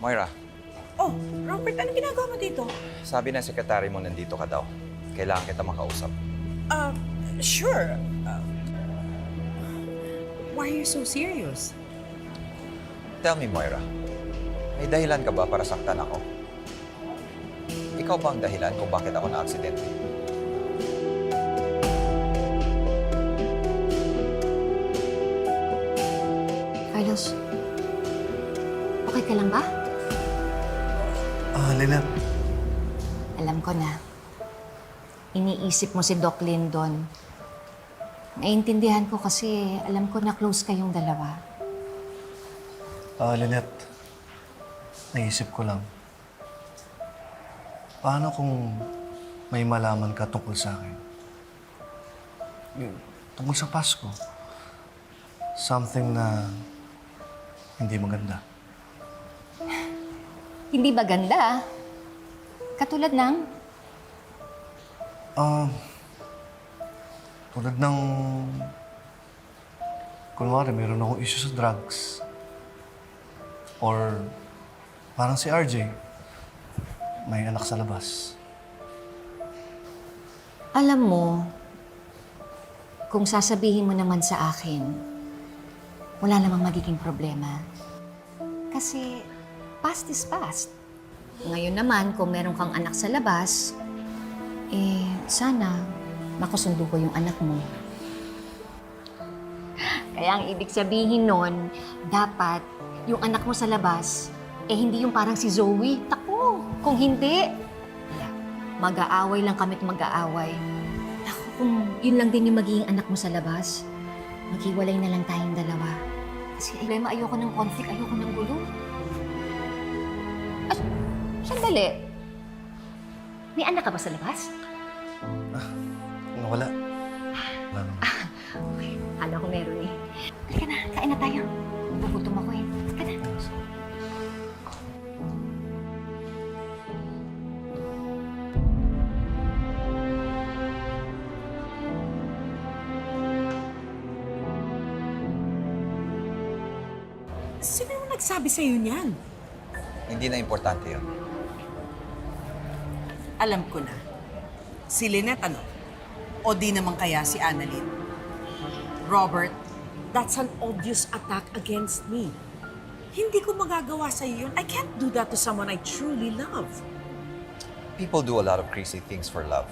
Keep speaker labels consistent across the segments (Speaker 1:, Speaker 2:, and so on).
Speaker 1: Moira,
Speaker 2: Oh, Robert, anong ginagawa mo dito?
Speaker 1: sabi ng sekretary mo nandito ka daw. Kailangan kita makausap.
Speaker 2: Uh, sure. Uh, why are you so serious?
Speaker 1: Tell me, Moira, may dahilan ka ba para saktan ako? Ikaw ba ang dahilan kung bakit ako na-aksidente?
Speaker 3: Carlos, okay ka lang ba?
Speaker 4: Ah, Lynette.
Speaker 3: Alam ko na. Iniisip mo si Doc Lindon. Naiintindihan ko kasi alam ko na close kayong dalawa.
Speaker 4: Ah, Lynette. Naisip ko lang. Paano kung may malaman ka tungkol sa akin? Yung, tungkol sa Pasko. Something na hindi maganda.
Speaker 3: Hindi ba ganda? Katulad ng...
Speaker 4: Ah, tulad ng... Kunwari, meron akong issue sa drugs. Or parang si RJ, may anak sa labas.
Speaker 3: Alam mo, kung sasabihin mo naman sa akin, wala namang magiging problema. Kasi past is past. Ngayon naman, kung meron kang anak sa labas, eh, sana makasundo ko yung anak mo. Kaya ang ibig sabihin nun, dapat yung anak mo sa labas, eh hindi yung parang si Zoe. Tako, kung hindi, mag-aaway lang kami't mag-aaway. Naku, kung yun lang din yung magiging anak mo sa labas, maghiwalay na lang tayong dalawa. Kasi problema, ayoko ng conflict, ayoko ng gulo. Ah, sandali. May anak ka ba sa labas?
Speaker 4: Wala. Wala naman.
Speaker 3: Okay, hala ko meron eh. Halika na, kain na tayo. Nagutom ako eh. Halika na.
Speaker 2: Sino yung nagsabi sa'yo niyan?
Speaker 1: Hindi na importante yun.
Speaker 2: Alam ko na. Si Lynette ano? O di naman kaya si Annalyn? Robert, that's an obvious attack against me. Hindi ko magagawa sa'yo yun. I can't do that to someone I truly love.
Speaker 1: People do a lot of crazy things for love.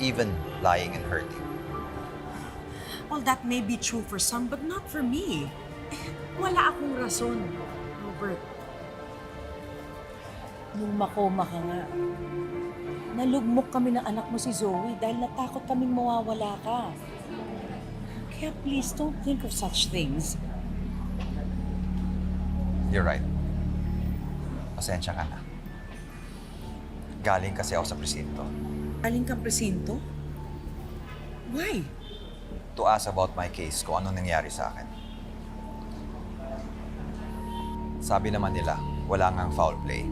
Speaker 1: Even lying and hurting.
Speaker 2: Well, that may be true for some, but not for me. Eh, Wala akong rason, Robert.
Speaker 5: Nung makoma ka nga, nalugmok kami ng anak mo si Zoe dahil natakot kaming mawawala ka. Kaya please, don't think of such things.
Speaker 1: You're right. Pasensya ka na. Galing kasi ako sa presinto.
Speaker 2: Aling kang presinto? Why?
Speaker 1: To ask about my case, kung ano nangyari sa akin. Sabi naman nila, wala ngang foul play.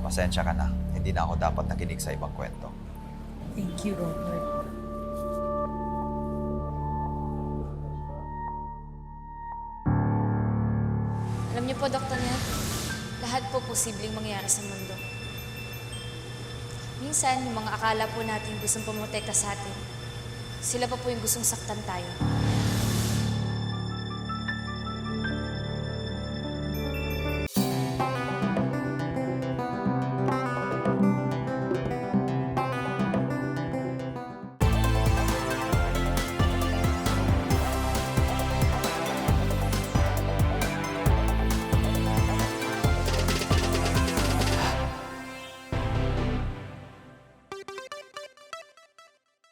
Speaker 1: Pasensya ka na. Hindi na ako dapat nakinig sa ibang kwento.
Speaker 5: Thank you, Robert.
Speaker 6: Alam niyo po, Dr. Nat, lahat po posibleng mangyari sa mundo. Minsan, yung mga akala po natin gustong pumotekta sa atin, sila pa po yung gustong saktan tayo.